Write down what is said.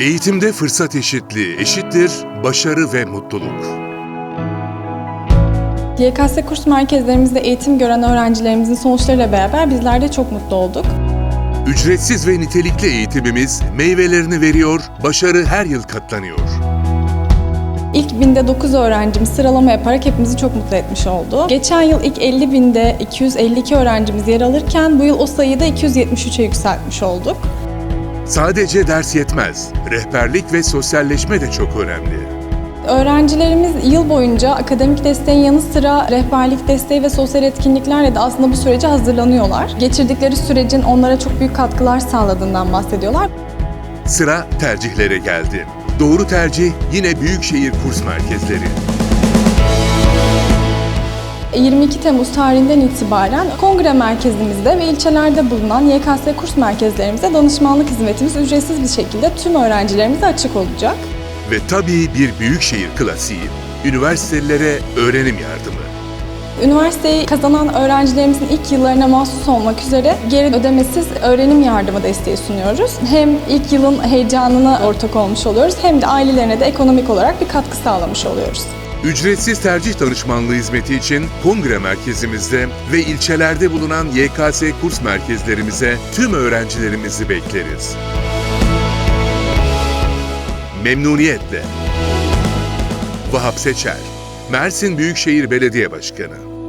Eğitimde fırsat eşitliği eşittir başarı ve mutluluk. YKS kurs merkezlerimizde eğitim gören öğrencilerimizin sonuçlarıyla beraber bizler de çok mutlu olduk. Ücretsiz ve nitelikli eğitimimiz meyvelerini veriyor, başarı her yıl katlanıyor. İlk binde 9 öğrencimiz sıralama yaparak hepimizi çok mutlu etmiş oldu. Geçen yıl ilk 50 binde 252 öğrencimiz yer alırken bu yıl o sayıyı da 273'e yükseltmiş olduk. Sadece ders yetmez, rehberlik ve sosyalleşme de çok önemli. Öğrencilerimiz yıl boyunca akademik desteğin yanı sıra rehberlik desteği ve sosyal etkinliklerle de aslında bu sürece hazırlanıyorlar. Geçirdikleri sürecin onlara çok büyük katkılar sağladığından bahsediyorlar. Sıra tercihlere geldi. Doğru tercih yine büyükşehir kurs merkezleri. 22 Temmuz tarihinden itibaren kongre merkezimizde ve ilçelerde bulunan YKS kurs merkezlerimize danışmanlık hizmetimiz ücretsiz bir şekilde tüm öğrencilerimize açık olacak. Ve tabii bir büyükşehir klasiği, üniversitelere öğrenim yardımı. Üniversiteyi kazanan öğrencilerimizin ilk yıllarına mahsus olmak üzere geri ödemesiz öğrenim yardımı desteği sunuyoruz. Hem ilk yılın heyecanına ortak olmuş oluyoruz hem de ailelerine de ekonomik olarak bir katkı sağlamış oluyoruz. Ücretsiz tercih danışmanlığı hizmeti için kongre merkezimizde ve ilçelerde bulunan YKS kurs merkezlerimize tüm öğrencilerimizi bekleriz. Memnuniyetle. Vahap Seçer, Mersin Büyükşehir Belediye Başkanı